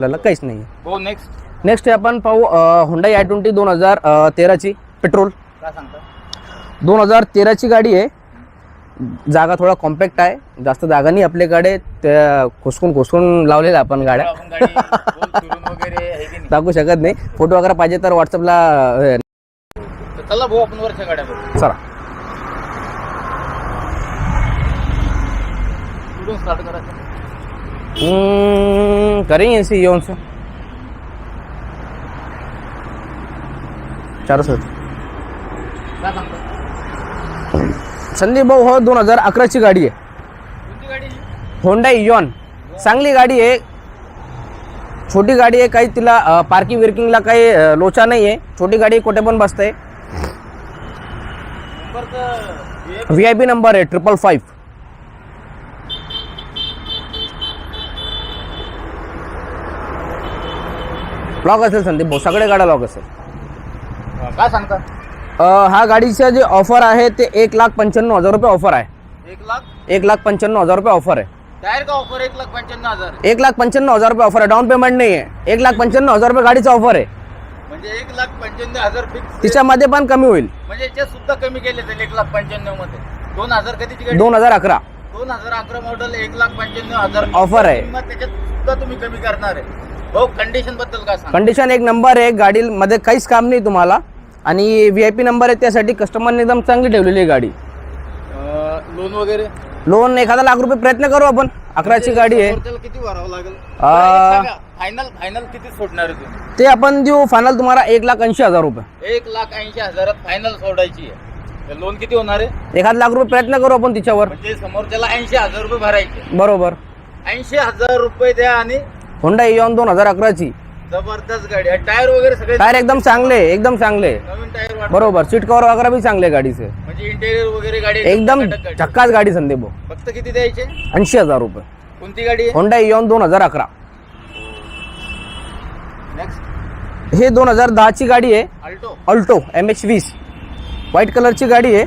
आपल्याला काहीच नाही हो नेक्स्ट नेक्स्ट आपण पाहू हुंडाई आय ट्वेंटी दोन हजार तेराची पेट्रोल काय सांगता? दोन हजार तेराची गाडी आहे. जागा थोडा कॉम्पॅक्ट आहे. जास्त जागा नाही आपल्याकडे त्या खुसकून खुसकून लावलेल्या आपण गाड्या. आपण गाडी गोल फिरून वगैरे आहे की नाही? टाकू शकत नाही. फोटो वगैरे पाहिजे तर व्हॉट्सअपला अं, तर चला भाऊ आपण वरच्या गाड्या बघू. चला. कुठून स्टार्ट करायचं? हम्म, करेंगे ऐसे येऊन से। चार सांगता संदीप भाऊ हो दोन हजार अकराची गाडी आहे। ही? होंडा इयॉन चांगली गाडी आहे. छोटी गाडी आहे काही तिला पार्किंग विर्किंगला काही लोचा नाही आहे छोटी गाडी कुठे पण बसते. व्ही आय पी नंबर आहे ट्रिपल फाईव्ह लॉक असेल संदीप भाऊ सगळे गाड्या लॉक असेल. काय सांगता? अं, हा गाडीचं जे ऑफर आहे ते एक लाख पंच्याण्णव हजार रुपये ऑफर आहे. एक लाख? एक लाख पंच्याण्णव हजार रुपये ऑफर आहे. ऑफर एक लाख पंच्याण्णव हजार? एक लाख पंच्याण्णव हजार रुपये ऑफर आहे. डाऊन पेमेंट नाही आहे एक लाख पंच्याण्णव हजार रुपये गाडीचा ऑफर आहे. म्हणजे एक लाख पंच्याण्णव हजार फिक्स तिच्यामध्ये पण कमी होईल. म्हणजे याच्यात सुद्धा कमी केले तर एक लाख पंच्याण्णवमध्ये. दोन हजार कधीची गाडी दोन हजार अकरा. दोन हजार अकरा मॉडेल एक लाख पंच्याण्णव हजार. Offer आहे. किंमत त्याच्यात सुद्धा तुम्ही कमी करणार आहे. भाऊ कंडिशनबद्दल काय सांग कंडिशन एक नंबर आहे गाडीमध्ये काहीच काम नाही तुम्हाला. आणि व्ही आय पी नंबर आहे त्यासाठी कस्टमरने एकदम चांगली ठेवलेली आहे गाडी. लोन वगैरे? लोन एखादा लाख रुपये प्रयत्न करू आपण. अकराची गाडी आहे. त्याला किती भरावं लागेल? आ, फायनल फायनल किती सोडणार आहे तुम्ही? ते आपण देऊ. फायनल तुम्हाला एक लाख ऐंशी हजार रुपये. एक लाख ऐंशी हजारात फायनल सोडायची आहे. लोन किती होणार आहे? एखाद लाख रुपये प्रयत्न करू आपण तिच्यावर. म्हणजे समोरच्याला ऐंशी हजार रुपये भरायचे. बरोबर. ऐंशी हजार रुपये द्या आणि होंडा इयॉन दोन हजार अकराची. जबरदस्त गाडी. आहे टायर वगैरे सगळे टायर एकदम चांगले एकदम चांगले नवीन टायर वाढ. बरोबर सीट कव्हर वगैरे बी चांगले गाडीचे. म्हणजे इंटेरियर वगैरे गाडी एकदम टकाटक गाडी. झक्काच गाडी संदीप भाऊ. फक्त किती द्यायचे? ऐंशी हजार रुपये. कोणती गाडी होंडा इयॉन दोन हजार अकरा. नेक्स्ट हे दोन हजार दहाची गाडी आहे. अल्टो अल्टो एम एच वीस. व्हाईट कलरची गाडी आहे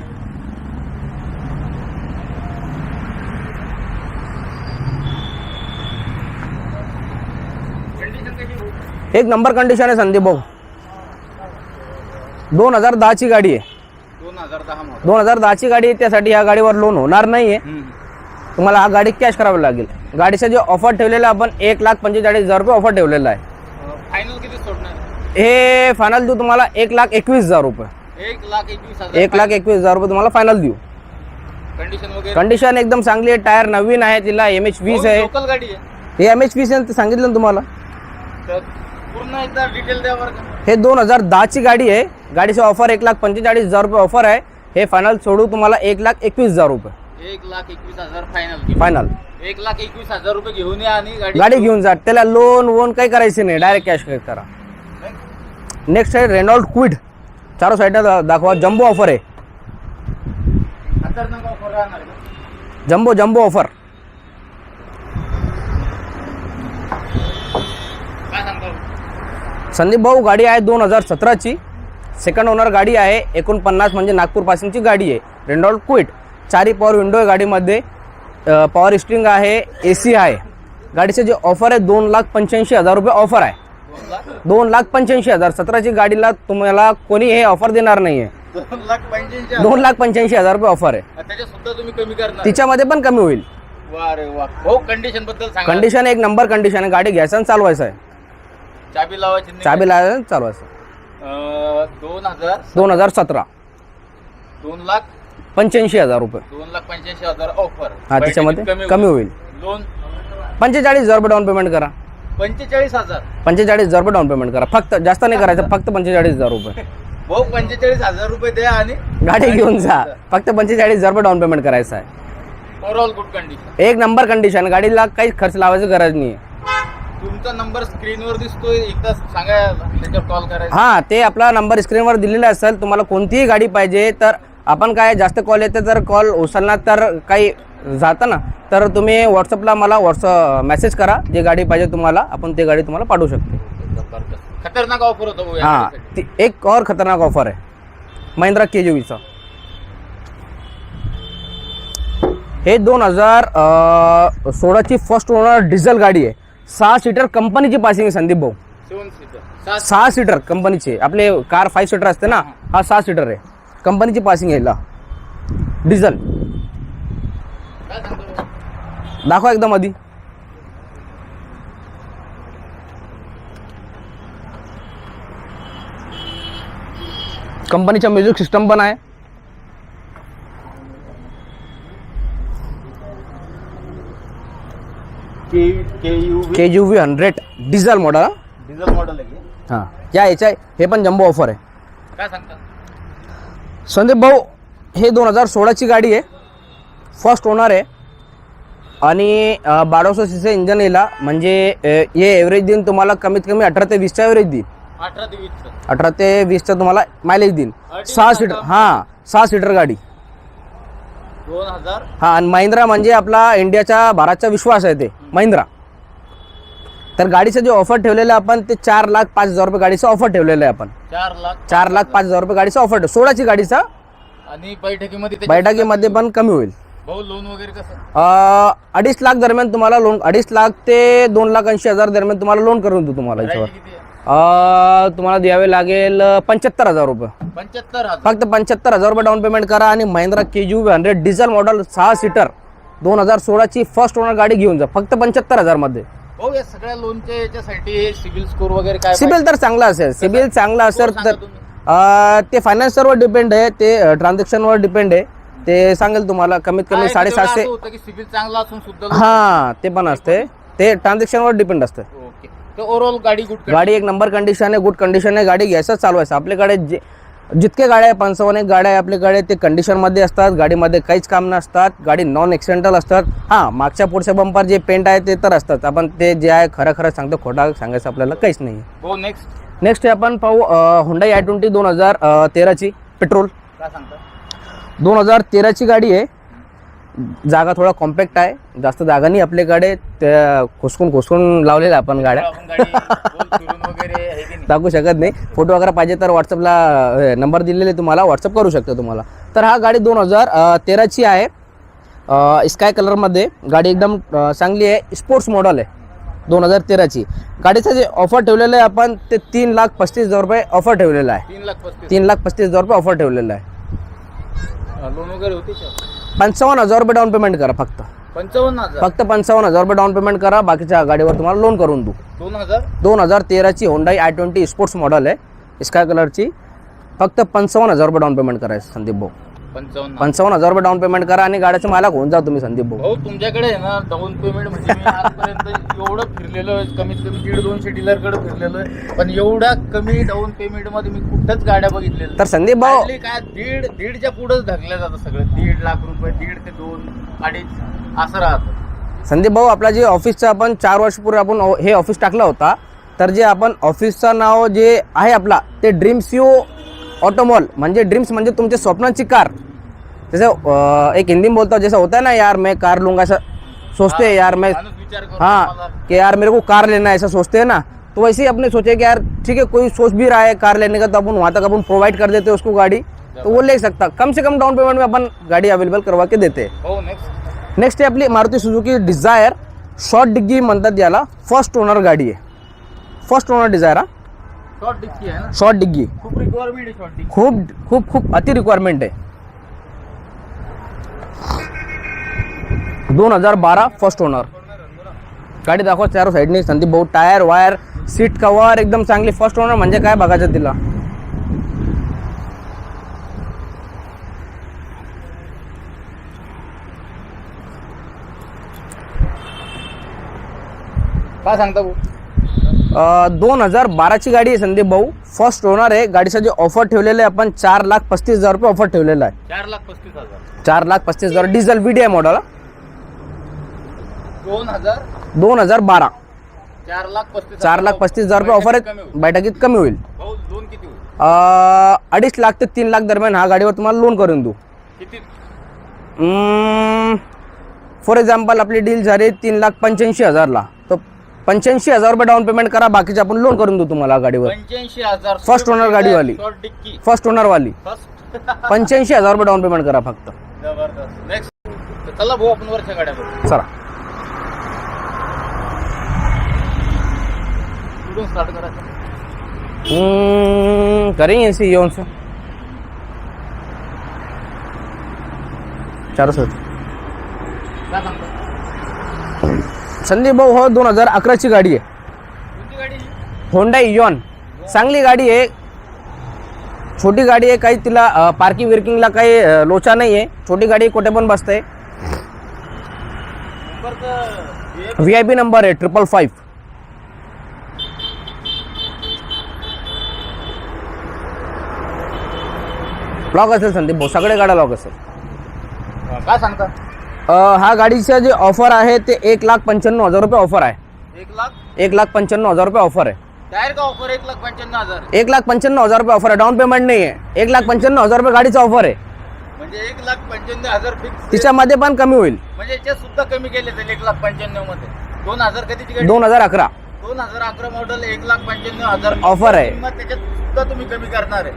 कंडिशन कशी भाऊ? एक नंबर कंडिशन आहे संदीप भाऊ. दोन हजार दहाची गाडी आहे. दोन हजार दहा दोन हजार दहाची गाडी आहे त्यासाठी या गाडीवर लोन होणार नाही आहे तुम्हाला हा गाडी कॅश करावी लागेल. गाडीचं जे ऑफर ठेवलेलं आपण एक लाख पंचेचाळीस हजार रुपये ऑफर ठेवलेला आहे. फायनल किती सोडणार? हे फायनल देऊ तुम्हाला एक लाख एकवीस हजार रुपये. एक लाख एकवीस हजार एक लाख एकवीस हजार रुपये तुम्हाला फायनल देऊ. कंडिशन एकदम चांगली आहे टायर नवीन आहे तिला एम एच वीस आहे. हे एम एच वीस सांगितलं ना तुम्हाला. तर पूर्ण एकदा डिटेल द्या बरं का. हे दोन हजार दहाची गाडी आहे. गाडीचे ऑफर एक लाख पंचेचाळीस हजार रुपये ऑफर आहे. हे फायनल सोडू तुम्हाला एक लाख एकवीस हजार रुपये. एक लाख एकवीस हजार फायनल फायनल एक लाख एकवीस हजार रुपये घेऊन या आणि गाडी गाडी घेऊन जा. त्याला लोन वोन काही करायचे नाही. डायरेक्ट कॅश करा. नेक्स्ट आहे रेनॉल्ड क्विड चारो साईडला दाखवा. जम्बो ऑफर आहे. खतरनाक ऑफर राहणार का? जम्बो जम्बो ऑफर काय सांगता संदीप भाऊ गाडी आहे दोन हजार सतराची. सेकंड ओनर गाडी आहे एकोणपन्नास म्हणजे नागपूरपासूनची गाडी आहे. रेनॉल्ड क्विट चारी पॉवर विंडो आहे गाडीमध्ये. पॉवर स्ट्रिंग आहे ए सी आहे. गाडीचे जे ऑफर आहे दोन लाख पंच्याऐंशी हजार रुपये ऑफर आहे. दोन लाख पंच्याऐंशी हजार. सतराची गाडीला तुम्हाला कोणी हे ऑफर देणार नाही आहे दोन लाख पंच्याऐंशी हजार रुपये ऑफर आहे. तिच्यामध्ये पण कमी होईल. कंडिशनबद्दल सांगा. कंडिशन एक नंबर कंडिशन आहे. गाडी घ्यायचं आणि चालवायचं आहे. चाबी लावायची नाही. चाबी लावायचं आणि चालवायचं. अं, दोन हजार दोन हजार सतरा. दोन लाख? पंच्याऐंशी हजार रुपये. दोन लाख पंच्याऐंशी हजार ऑफर हा त्याच्यामध्ये कमी होईल. लोन पंचेचाळीस हजार रुपये डाऊन पेमेंट करा. पंचेचाळीस हजार? पंचेचाळीस हजार रुपये डाऊन पेमेंट करा. फक्त जास्त नाही करायचं फक्त पंचेचाळीस हजार रुपये. भाऊ पंचेचाळीस हजार रुपये द्या आणि गाडी घेऊन जा. फक्त पंचेचाळीस हजार रुपये डाऊन पेमेंट करायचं आहे. ओव्हरऑल गुड कंडिशन एक नंबर कंडिशन गाडीला काहीच खर्च लावायची गरज नाही. तुमचा नंबर स्क्रीनवर दिसतोय एकदा सांगा त्याच्यावर कॉल करायचा. हां ते आपला नंबर स्क्रीनवर दिलेला असेल तुम्हाला कोणतीही गाडी पाहिजे तर आपण काय जास्त कॉल येते तर कॉल उचलणार तर काही जातं ना तर तुम्ही व्हॉट्सअपला मला व्हॉट्सअप मेसेज करा जे गाडी पाहिजे तुम्हाला आपण ते गाडी तुम्हाला पाठवू शकतो. जबरदस्त. खतरनाक ऑफर होतो भाऊ या हां. ती एक और खतरनाक ऑफर आहे. महिंद्रा के जी हे दोन हजार सोळाची फर्स्ट ओनर डिझेल गाडी आहे. सहा सीटर कंपनीची पासिंग आहे संदीप भाऊ. सीटर? सहा सीटर. कंपनीचे. आपले कार फाईव्ह सीटर असते ना हा. सहा सीटर आहे. कंपनीची पासिंग आहे हिला डिझेल. काय सांगतो भाऊ? दाखवा एकदम आधी कंपनीचा म्युझिक सिस्टम पण आहे. K K U V hundred diesel model diesel model आहे? हां. या याच्या हे पण जम्बो ऑफर आहे. काय सांगता? संदीप भाऊ हे दोन हजार सोळाची गाडी आहे. फर्स्ट ओनर आहे. आणि बाराशे सी सी इंजन येला म्हणजे हे एव्हरेज देईन तुम्हाला कमीत कमी अठरा ते वीसचा एव्हरेज देईल अठरा ते वीसचा तुम्हाला मायलेज देईल अडीच सहा सीटर? हां सहा सीटर गाडी. दोन हजार? हा आणि महिंद्रा म्हणजे आपला इंडियाचा भारतचा विश्वास आहे ते. महिंद्रा. तर गाडीचं जे ऑफर ठेवलेलं आहे आपण ते चार लाख पाच हजार रुपये गाडीचं ऑफर ठेवलेलं आहे आपण. चार लाख चार लाख पाच हजार रुपये गाडीचं ऑफर सोळाची गाडीचा आणि बैठकीमध्ये बैठकीमध्ये पण कमी होईल. भाऊ लोन वगैरे कसं? अं, अडीच लाख दरम्यान तुम्हाला लोन अडीच लाख ते दोन लाख ऐंशी हजार दरम्यान तुम्हाला लोन करून देऊ तुम्हाला याच्यावर. किती आहे? अं, तुम्हाला द्यावे लागेल पंच्याहत्तर हजार रुपये. पंच्याहत्तर हजार. फक्त पंच्याहत्तर हजार रुपये डाऊन पेमेंट करा आणि Mahindra K U hundred diesel model सहा सीटर दोन हजार सोळाची फर्स्ट ओनर गाडी घेऊन जा. फक्त पंच्याहत्तर हजारमध्ये भाऊ या सगळ्या लोनच्या याच्यासाठी सिबिल स्कोर वगैरे काय सिबिल तर चांगला असेल. सिबिल चांगला? असेल तर. अं, ते फायनान्सरवर डिपेंड आहे ते ट्रान्झॅक्शनवर डिपेंड आहे. ते सांगेल तुम्हाला कमीत कमी साडेसातशे असं होतं की सिबिल चांगला असून सुद्धा हा ते पण असते ते ट्रान्झॅक्शनवर डिपेंड असते ओके तर ओव्हरऑल गाडी गुड गाडी एक नंबर कंडिशन आहे गुड कंडिशन आहे गाडी घ्यायचं चालवायचं आपल्याकडे जे जितके गाड्या आहे पंचावन्न एक गाड्या आहे आपल्याकडे ते कंडिशनमध्ये असतात गाडीमध्ये काहीच काम नसतात गाडी नॉन एक्सिडेंटल असतात. हां मागच्या पुढच्या बंपर जे पेंट आहे ते तर असतात. आपण ते जे आहे खरं खरं सांगतो खोटा सांगायचं आपल्याला काहीच नाही. भाऊ नेक्स्ट नेक्स्ट आपण पाहू हुंडाई आय ट्वेंटी दोन हजार तेराची पेट्रोल काय सांगता? दोन हजार तेराची गाडी आहे. जागा थोडा कॉम्पॅक्ट आहे. जास्त जागा नाही आपल्याकडे त्या खुसकून खुसकून लावलेल्या आपण गाड्या. वगैरे टाकू शकत नाही. फोटो वगैरे पाहिजे तर व्हॉट्सअपला नंबर दिलेले तुम्हाला व्हॉट्सअप करू शकतो तुम्हाला. तर हा गाडी दोन हजार तेराची आहे. स्काय कलरमध्ये गाडी एकदम चांगली आहे. स्पोर्ट्स मॉडल आहे. दोन हजार तेराची. गाडीचं जे ऑफर ठेवलेलं आहे आपण ते तीन लाख पस्तीस हजार रुपये ऑफर ठेवलेलं आहे. तीन लाख पस्तीस. हजार रुपये ऑफर ठेवलेलं आहे? पंचावन्न हजार रुपये डाऊन पेमेंट करा फक्त. पंचावन्न हजार. फक्त पंचावन्न हजार रुपये डाऊन पेमेंट करा बाकीच्या गाडीवर तुम्हाला लोन करून देऊ. दोन हजार? दोन हजार तेराची Hyundai I twenty sports model आहे. स्काय कलरची फक्त पंचावन्न हजार रुपये डाऊन पेमेंट करायचं संदीप भाऊ. पंचावन्न. पंचावन्न हजार रुपये डाऊन पेमेंट करा आणि गाड्याचे मालक होऊन जा तुम्ही संदीप भाऊ. भाऊ तुमच्याकडे आहे ना डाऊन पेमेंट म्हणजे मी आजपर्यंत एवढं फिरलेलो आहे कमीत कमी दीड दोनशे डीलरकडे फिरलेलो आहे पण एवढ्या कमी डाऊन पेमेंटमध्ये मी कुठंच गाड्या बघितलेल्या तर संदीप भाऊ Hardly काय दीड दीडच्या पुढेच ढकल्या जातं सगळं. दीड लाख रुपये दीड ते दोन अडीच असं राहतं. संदीप भाऊ आपला जे ऑफिसचं आपण चार वर्षपूर्वी आपण ऑ- हे ऑफिस टाकलं होता तर जे आपण ऑफिसचं नाव जे आहे आपला ते ड्रीम्स यू ऑटोमॉल म्हणजे ड्रीम्स म्हणजे तुमच्या स्वप्नांची कार. जसं अं, एक हिंदी में बोलता हूँ जैसा होता है ना यार मैं कार लूँगा ऐसा सोचते हैं यार मैं हाँ कि यार मेरे को कार लेना है ऐसा सोचते हैं ना. तो वैसे ही अपने सोचे कि यार ठीक है कोई सोच भी रहा है कार लेने का तो अपन वहाँ तक अपन प्रोवाइड कर देते हैं उसको गाड़ी। तो वो ले सकता। कम से कम डाउन पेमेंट में अपन गाड़ी अवेलेबल करवा के देते। हैं नेक्स्ट नेक्स्ट आहे आपली मारुती सुझुकी डिझायर शॉर्ट डिग्गी म्हणतात याला फ़र्स्ट ओनर गाडी आहे फ़र्स्ट ओनर डिझायर हा। शॉर्ट डिस्की आहे ना? शॉर्ट डिग्गी खूप रिक्वायरमेंट आहे शॉर्ट खूप खूप खूप अति रिक्वायरमेंट आहे. दोन हजार बारा फर्स्ट ओनर गाडी दाखवा चार साईडने संदीप भाऊ टायर वायर सीट कवर एकदम चांगली फर्स्ट ओनर म्हणजे काय बघायचं तिला? काय सांगता भाऊ? दोन हजार बाराची गाडी आहे संदीप भाऊ. फर्स्ट ओनर आहे. गाडीचं जे ऑफर ठेवलेलं आहे आपण. चार लाख पस्तीस हजार रुपये ऑफर ठेवलेलं आहे. चार लाख पस्तीस हजार. चार लाख पस्तीस हजार. डिझेल आहे मॉडल दोन हजार दोन हजार बारा. चार लाख पस्तीस चार लाख पस्तीस हजार रुपये ऑफर. बैठकीत कमी होईल. भाऊ लोन किती होईल? अं, अडीच लाख ते तीन लाख दरम्यान हा गाडीवर तुम्हाला लोन करून देऊ. किती? फॉर एक्झाम्पल आपली डील झाली तीन लाख पंच्याऐंशी हजारला. पंच्याऐंशी हजार रुपये डाऊन पेमेंट करा बाकीचे आपण लोन करून देऊ तुम्हाला गाडीवर. पंच्याऐंशी हजार First owner गाडीवाली. डिक्की. फर्स्ट ओनरवाली फर्स्ट पंच्याऐंशी हजार रुपये डाऊन पेमेंट करा फक्त. जबरदस्त. नेक्स्ट चला भाऊ आपण वरच्या गाड्या बघू. चला. कुठून स्टार्ट करायचं हम्म, करेंगे इसी येऊन से चार सर काय सांगता? संदीप भाऊ हो दोन हजार अकराची गाडी आहे? होंडा इयॉन चांगली गाडी आहे. छोटी गाडी आहे काही तिला पार्किंग विर्किंगला काही लोचा नाही आहे छोटी गाडी कुठे पण बसते. व्ही आय पी नंबर आहे ट्रिपल फाईव्ह लॉक असेल संदीप भाऊ सगळे गाड्या लॉक असेल. काय सांगता? हा गाडीचं जे ऑफर आहे ते एक लाख पंच्याण्णव हजार रुपये ऑफर आहे. एक लाख? एक लाख पंच्याण्णव हजार रुपये ऑफर आहे. डायरेक्ट ऑफर एक लाख पंच्याण्णव हजार. एक लाख पंच्याण्णव हजार रुपये ऑफर आहे. डाऊन पेमेंट नाही आहे एक लाख पंच्याण्णव हजार रुपये गाडीचा ऑफर आहे. म्हणजे एक लाख पंच्याण्णव हजार फिक्स तिच्यामध्ये पण कमी होईल. म्हणजे याच्यात सुद्धा कमी केले जाईल एक लाख पंच्याण्णवमध्ये. दोन हजार कधीची गाडी? दोन हजार अकरा. दोन हजार अकरा मॉडेल एक लाख पंच्याण्णव हजार. Offer आहे. त्याच्यात सुद्धा तुम्ही कमी करणार आहे.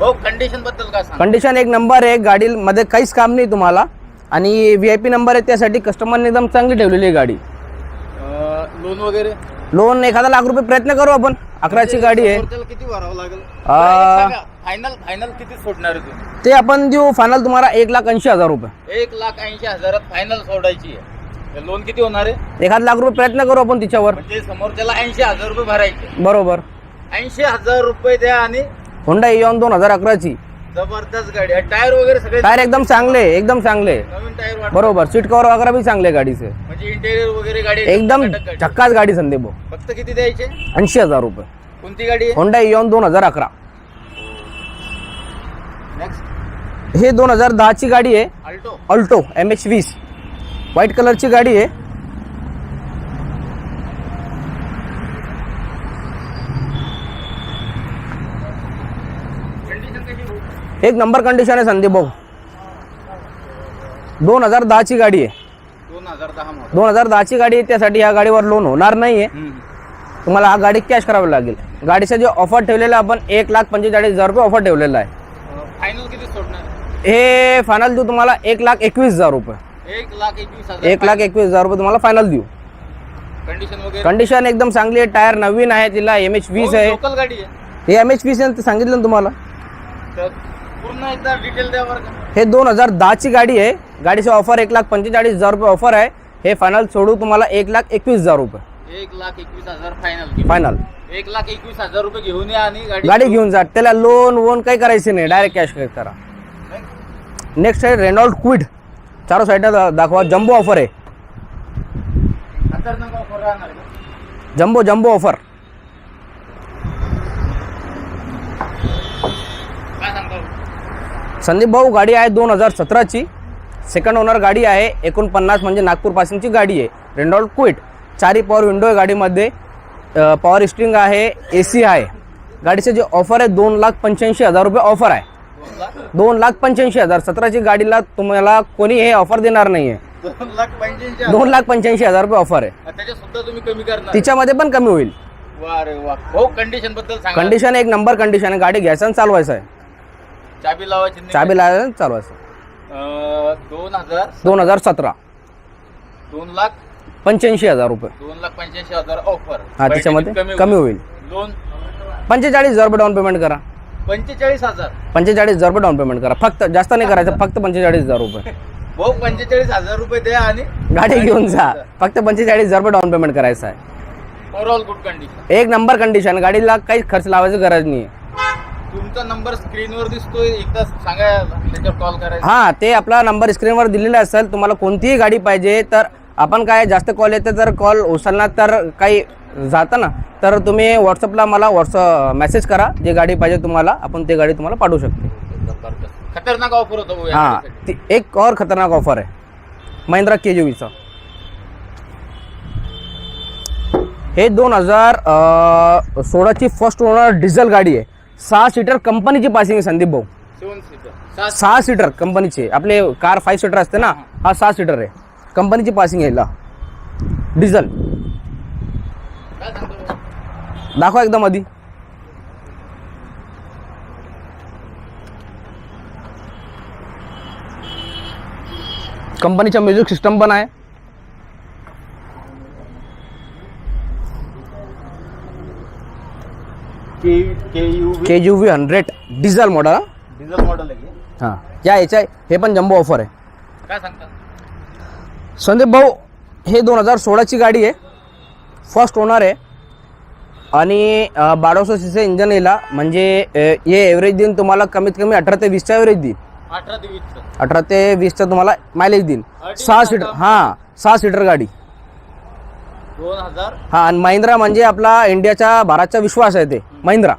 भाऊ कंडिशनबद्दल काय सांग? कंडिशन एक नंबर आहे. गाडीमध्ये काहीच काम नाही तुम्हाला. आणि व्ही आय पी नंबर आहे त्यासाठी कस्टमरने एकदम चांगली ठेवलेली आहे गाडी. लोन वगैरे? लोन एखादा लाख रुपये प्रयत्न करू आपण. अकराची गाडी आहे. किती भरावं लागेल? आ, फायनल फायनल किती सोडणार आहे तुम्ही ते आपण देऊ. फायनल तुम्हाला एक लाख ऐंशी हजार रुपये. एक लाख ऐंशी हजारात फायनल सोडायची आहे. लोन किती होणार आहे? एखादा लाख रुपये प्रयत्न करू आपण तिच्यावर. म्हणजे समोरच्याला ऐंशी हजार रुपये भरायचे. बरोबर. ऐंशी हजार रुपये द्या आणि होंडा इयॉन दोन हजार अकराची. जबरदस्त गाडी. आहे टायर वगैरे सगळे टायर एकदम चांगले एकदम चांगले. नवीन टायर वाटत. बरोबर. सीट कव्हर वगैरे बी चांगले गाडीचे. म्हणजे इंटेरियर वगैरे गाडी एकदम टकाटक गाडी. झक्काच गाडी संदीप भाऊ. फक्त किती द्यायचे? ऐंशी हजार रुपये. कोणती गाडी आहे? होंडा इयॉन दोन हजार अकरा. नेक्स्ट हे दोन हजार दहाची गाडी आहे. अल्टो अल्टो एम एच वीस. व्हाईट कलरची गाडी आहे कंडिशन कशी भाऊ? एक नंबर कंडिशन आहे संदीप भाऊ. दोन हजार दहाची गाडी आहे. दोन हजार दहा दोन हजार दहाची गाडी आहे त्यासाठी या गाडीवर लोन होणार नाही आहे तुम्हाला हा गाडी कॅश करावी लागेल. गाडीचं जे ऑफर ठेवलेलं आपण एक लाख पंचेचाळीस हजार रुपये ऑफर ठेवलेला आहे. फायनल किती सोडणार? हे फायनल देऊ तुम्हाला एक लाख एकवीस हजार रुपये. एक लाख एकवीस हजार. एक लाख एकवीस हजार रुपये तुम्हाला फायनल देऊ. कंडिशन कंडिशन एकदम चांगली आहे टायर नवीन आहे तिला एम एच वीस आहे. हे एम एच वीस सांगितलं ना तुम्हाला? तर पूर्ण एकदा डिटेल द्या बरं का? हे दोन हजार दहाची गाडी आहे. गाडीचं ऑफर एक लाख पंचेचाळीस हजार रुपये ऑफर आहे. हे फायनल सोडू तुम्हाला एक लाख एकवीस हजार रुपये. एक लाख एकवीस हजार फायनल फायनल एक लाख एकवीस हजार रुपये घेऊन या आणि गाडी गाडी घेऊन जा. त्याला लोन वोन काही करायचे नाही. डायरेक्ट कॅश करा. नेक्स्ट आहे रेनॉल्ड क्विड चारो साईडला दाखवा. जम्बो ऑफर आहे. खतरनाक ऑफर राहणार का? जम्बो जम्बो ऑफर काय सांगता संदीप भाऊ गाडी आहे दोन हजार सतराची. सेकंड ओनर गाडी आहे एकोणपन्नास म्हणजे नागपूरपासूनची गाडी आहे. रेनॉल्ड क्विट चारी पॉवर विंडो आहे गाडीमध्ये. पॉवर स्ट्रिंग आहे ए सी आहे. गाडीचे जे ऑफर आहे दोन लाख पंच्याऐंशी हजार रुपये ऑफर आहे. दोन लाख पंच्याऐंशी हजार सतराची गाडीला तुम्हाला कोणी हे ऑफर देणार नाही आहे दोन लाख पंच्याऐंशी हजार रुपये ऑफर आहे. तिच्यामध्ये पण कमी होईल. कंडिशन एक नंबर कंडिशन आहे. गाडी घ्यायचं आणि चालवायचं आहे. चाबी लावायची नाही. चाबी चालवायचं अं, दोन हजार दोन हजार सतरा. दोन लाख? पंच्याऐंशी हजार रुपये. दोन लाख पंच्याऐंशी हजार ऑफर हा त्याच्यामध्ये कमी होईल. दोन पंचेचाळीस हजार रुपये डाऊन पेमेंट करा. पंचेचाळीस हजार. पंचेचाळीस हजार रुपये डाऊन पेमेंट करा. फक्त जास्त नाही करायचं फक्त पंचेचाळीस हजार रुपये. भाऊ पंचेचाळीस हजार रुपये द्या आणि गाडी घेऊन जा. फक्त पंचेचाळीस हजार रुपये डाऊन पेमेंट करायचं आहे. ओव्हरऑल गुड कंडिशन एक नंबर कंडिशन गाडीला काही खर्च लावायची गरज नाही. तुमचा नंबर स्क्रीनवर दिसतोय एकदा सांगा त्याच्यावर कॉल करायचा. हां ते आपला नंबर स्क्रीनवर दिलेला असेल तुम्हाला कोणतीही गाडी पाहिजे तर आपण काय जास्त कॉल येते तर कॉल उचलणार तर काही जातं ना तर तुम्ही व्हॉट्सअपला मला व्हॉट्सअप मेसेज करा जे गाडी पाहिजे तुम्हाला आपण ते गाडी तुम्हाला पाठवू शकते. जबरदस्त खतरनाक ऑफर होता भाऊ या हां. ती एक और खतरनाक ऑफर आहे. महिंद्रा के जी हे दोन हजार सोळाची फर्स्ट ओनर डिझेल गाडी आहे. सहा सीटर कंपनीची पासिंग आहे संदीप भाऊ. सीटर. सहा सीटर कंपनीची. आपले कार फाईव्ह सीटर असते ना हा. सहा सीटर आहे. कंपनीची पासिंग आहे हिला डिझेल? दाखवा एकदम आधी कंपनीचा म्युझिक सिस्टम पण आहे K K U V hundred diesel model diesel model आहे हे. हां. या याच्या हे पण जम्बो ऑफर आहे. काय सांगता? संदीप भाऊ हे दोन हजार सोळाची गाडी आहे. फर्स्ट ओनर आहे. आणि बाराशे सी सी इंजन येईल म्हणजे अ, हे ॲव्हरेज देईन तुम्हाला कमीत कमी अठरा ते वीसचा ॲव्हरेज देईन. अठरा ते वीसचं अठरा ते वीसचं तुम्हाला मायलेज देईन. सहा सीटर? हां सहा सीटर गाडी. दोन हजार? हां आणि महिंद्रा म्हणजे आपला इंडियाचा भारतचा विश्वास आहे ते. महिंद्रा.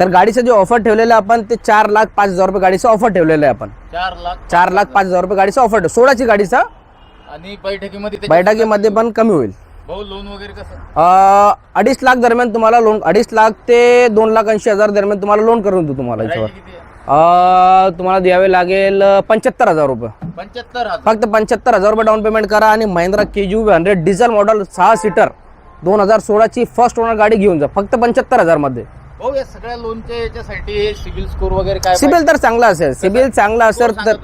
तर गाडीचं जे ऑफर ठेवलेलं आहे आपण ते चार लाख पाच हजार रुपये गाडीचं ऑफर ठेवलेलं आहे आपण. चार लाख चार लाख पाच हजार रुपये गाडीचं ऑफर सोळाची गाडीचा आणि बैठकीमध्ये बैठकीमध्ये पण कमी होईल. भाऊ लोन वगैरे कसं? अ, अडीच लाख दरम्यान तुम्हाला लोन अडीच लाख ते दोन लाख ऐंशी हजार दरम्यान तुम्हाला लोन करून देऊ तुम्हाला याच्यावर. Price किती आहे? अ, तुम्हाला द्यावे लागेल पंच्याहत्तर हजार रुपये. पंच्याहत्तर हजार. फक्त पंच्याहत्तर हजार रुपये डाऊन पेमेंट करा आणि Mahindra K U hundred diesel model सहा सीटर दोन हजार सोळाची फर्स्ट ओनर गाडी घेऊन जा. फक्त पंच्याहत्तर हजारमध्ये भाऊ या सगळ्या लोनच्या याच्यासाठी सिबिल स्कोर वगैरे काय सिबिल तर चांगला असेल. सिबिल चांगला असेल तर.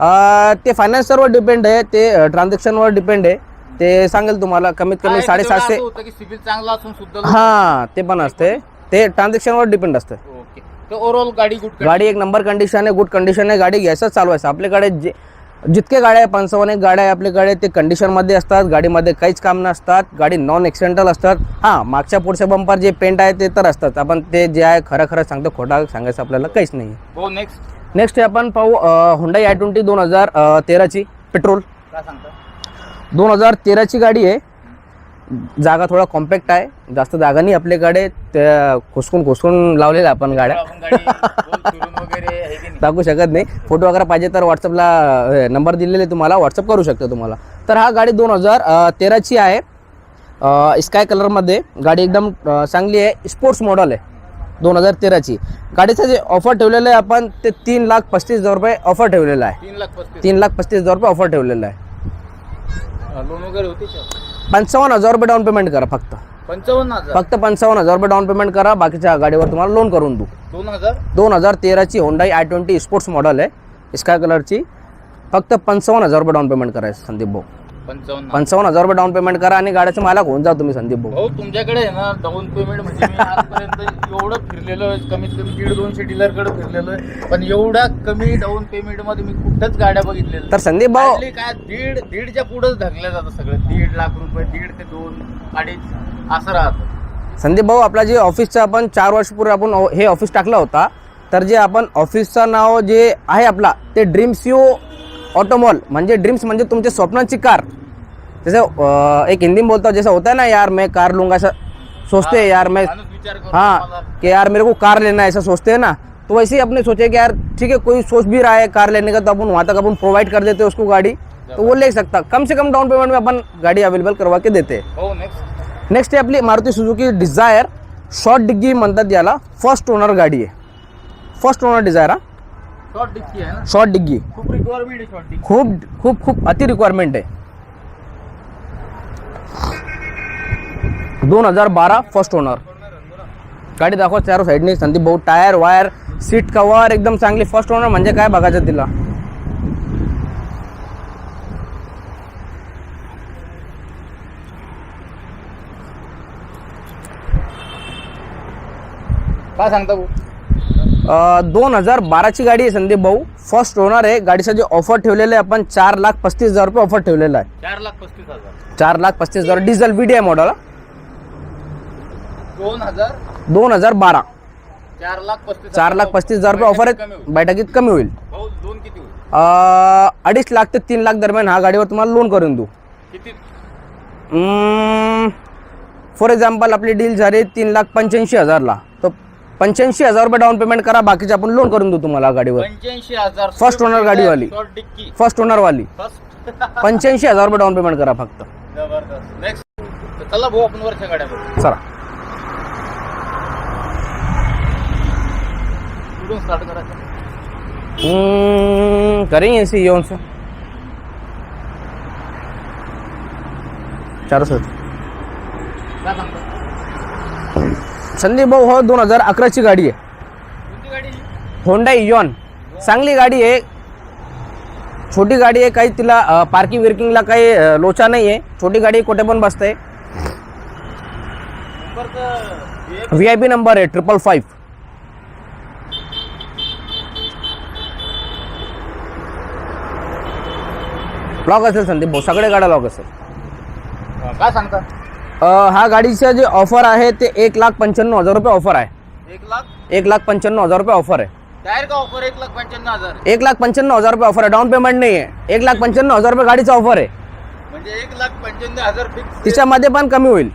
अ, ते फायनान्सवर डिपेंड आहे ते ट्रान्झॅक्शनवर डिपेंड आहे. ते सांगेल तुम्हाला कमीत कमी आहे, साडेसातशे होतं की सिबिल चांगला असून सुद्धा हां ते पण असते ते ट्रान्झॅक्शनवर डिपेंड असतं ओके तर ओव्हरऑल गाडी गुड गाडी एक नंबर कंडिशन आहे गुड कंडिशन आहे. गाडी घ्यायचंच चालवायचं. आपल्याकडे जे जितके गाड्या आहे पंचावन्न एक गाड्या आहे आपल्याकडे ते कंडिशनमध्ये असतात गाडीमध्ये काहीच काम नसतात गाडी नॉन एक्सिडेंटल असतात. हां मागच्या पुढच्या बंपर जे पेंट आहे ते तर असतात. आपण ते जे आहे खरं खरं सांगतो खोटा सांगायचं आपल्याला काहीच नाही. भाऊ नेक्स्ट नेक्स्ट आपण पाहू हुंडाई आय ट्वेंटी दोन हजार तेराची पेट्रोल काय सांगता? दोन हजार तेराची गाडी आहे. जागा थोडा कॉम्पॅक्ट आहे. जास्त जागा नाही आपल्याकडे त्या खुसकून खुसकून लावलेल्या आपण गाड्या. टाकू शकत नाही. फोटो वगैरे पाहिजे तर व्हॉट्सअपला नंबर दिलेले तुम्हाला. व्हॉट्सअप करू शकतो तुम्हाला. तर हा गाडी दोन हजार तेराची आहे. स्काय कलरमध्ये गाडी एकदम चांगली आहे. स्पोर्ट्स मॉडल आहे. दोन हजार तेराची. गाडीचं जे ऑफर ठेवलेलं आहे आपण ते तीन लाख पस्तीस हजार रुपये ऑफर ठेवलेलं आहे. तीन लाख पस्तीस. हजार रुपये ऑफर ठेवलेलं आहे. लोन वगैरे होते? पंचावन्न हजार रुपये डाऊन पेमेंट करा फक्त. पंचावन्न हजार? फक्त पंचावन्न हजार रुपये डाऊन पेमेंट करा बाकीच्या गाडीवर तुम्हाला लोन करून देऊ. दोन हजार? दोन हजार तेराची Hyundai I twenty sports model आहे. स्काय कलरची फक्त पंचावन्न हजार रुपये डाऊन पेमेंट करायचं संदीप भाऊ. पंचावन्न. पंचावन्न हजार रुपये डाऊन पेमेंट करा आणि गाड्याचे मालक होऊन जा तुम्ही संदीप भाऊ. भाऊ तुमच्याकडे आहे ना डाऊन पेमेंट म्हणजे मी आजपर्यंत एवढं फिरलेलो आहे कमीत कमी दीड दोनशे डीलरकडे फिरलेलो आहे पण एवढ्या कमी डाऊन पेमेंटमध्ये मी कुठंच गाड्या बघितलेल्या तर संदीप भाऊ Hardly काय दीड दीडच्या पुढेच ढकल्या जातं सगळं. दीड लाख रुपये दीड ते दोन अडीच असं राहतं. संदीप भाऊ आपला जे ऑफिसचं आपण चार वर्षपूर्वी आपण ऑ- हे ऑफिस टाकलं होता तर जे आपण ऑफिसचं नाव जे आहे आपला ते ड्रीम्स यू ऑटोमॉल म्हणजे ड्रीम्स म्हणजे तुमच्या स्वप्नाची कार. जसं एक हिंदी में बोलता हूँ जैसा होता है ना यार मैं कार लूँगा ऐसा सोचते हैं यार मैं हाँ कि यार मेरे को कार लेना है ऐसा सोचते हैं ना. तो वैसे ही अपने सोचे कि यार ठीक है कोई सोच भी रहा है कार लेने का तो अपन वहाँ तक अपन प्रोवाइड कर देते हैं उसको गाड़ी तो वो ले सकता। कम से कम डाउन पेमेंट में अपन गाड़ी अवेलेबल करवा के देते। हैं नेक्स्ट नेक्स्ट आहे आपली मारुती सुझुकी डिझायर शॉर्ट डिग्गी म्हणतात याला फ़र्स्ट ओनर गाडी आहे. फ़र्स्ट ओनर डिझायर हा. शॉर्ट डिस्की आहे ना? शॉर्ट डिग्गी खूप रिक्वायरमेंट आहे शॉर्ट खूप खूप खूप अति रिक्वायरमेंट आहे. दोन हजार बारा फर्स्ट ओनर गाडी दाखवा चार साईडनी संदीप भाऊ टायर वायर सीट कवर एकदम चांगली फर्स्ट ओनर म्हणजे काय बघायचं तिला? काय सांगता भाऊ? दोन हजार बाराची गाडी आहे संदीप भाऊ. फर्स्ट ओनर आहे. गाडीचं जे ऑफर ठेवलेलं आहे आपण चार लाख पस्तीस हजार रुपये ऑफर ठेवलेलं आहे. चार लाख पस्तीस हजार. चार लाख पस्तीस हजार. डिझेल व्ही डी आहे मॉडल दोन हजार? दोन हजार बारा. चार लाख पस्तीस चार लाख पस्तीस हजार रुपये ऑफर आहे. बैठकीत कमी होईल. किती अडीच लाख ते तीन लाख दरम्यान हा गाडीवर तुम्हाला लोन करून देऊ. किती? फॉर एक्झाम्पल आपली डील झाली तीन लाख पंच्याऐंशी हजारला. पंच्याऐंशी हजार रुपये डाऊन पेमेंट करा बाकीचे आपण लोन करून देऊ तुम्हाला गाडीवर. पंच्याऐंशी हजार First owner गाडीवाली. डिक्की. फर्स्ट ओनरवाली फर्स्ट पंच्याऐंशी हजार रुपये डाऊन पेमेंट करा फक्त. जबरदस्त. नेक्स्ट चला भाऊ आपण वरच्या गाड्या बघू चला. कुठून स्टार्ट करायचं हम्म, करेंगे ऐसे से. चार सांगता? संदीप भाऊ हो दोन हजार अकराची गाडी आहे? होंडा इयॉन चांगली गाडी आहे. छोटी गाडी आहे काही तिला पार्किंग विर्किंगला काही लोचा नाही आहे छोटी गाडी कुठे पण बसते. व्ही आय पी नंबर आहे ट्रिपल फाईव्ह लॉक असेल संदीप भाऊ सगळे गाड्या लॉक असेल. काय सांगता? हा गाडीचं जे ऑफर आहे ते एक लाख पंच्याण्णव हजार रुपये ऑफर आहे. एक लाख? एक लाख पंच्याण्णव हजार रुपये ऑफर आहे. डायरेक्ट का ऑफर एक लाख पंच्याण्णव हजार. एक लाख पंच्याण्णव हजार रुपये ऑफर आहे. डाऊन पेमेंट नाही आहे एक लाख पंच्याण्णव हजार रुपये गाडीचा ऑफर आहे. म्हणजे एक लाख पंच्याण्णव हजार फिक्स तिच्यामध्ये पण कमी होईल.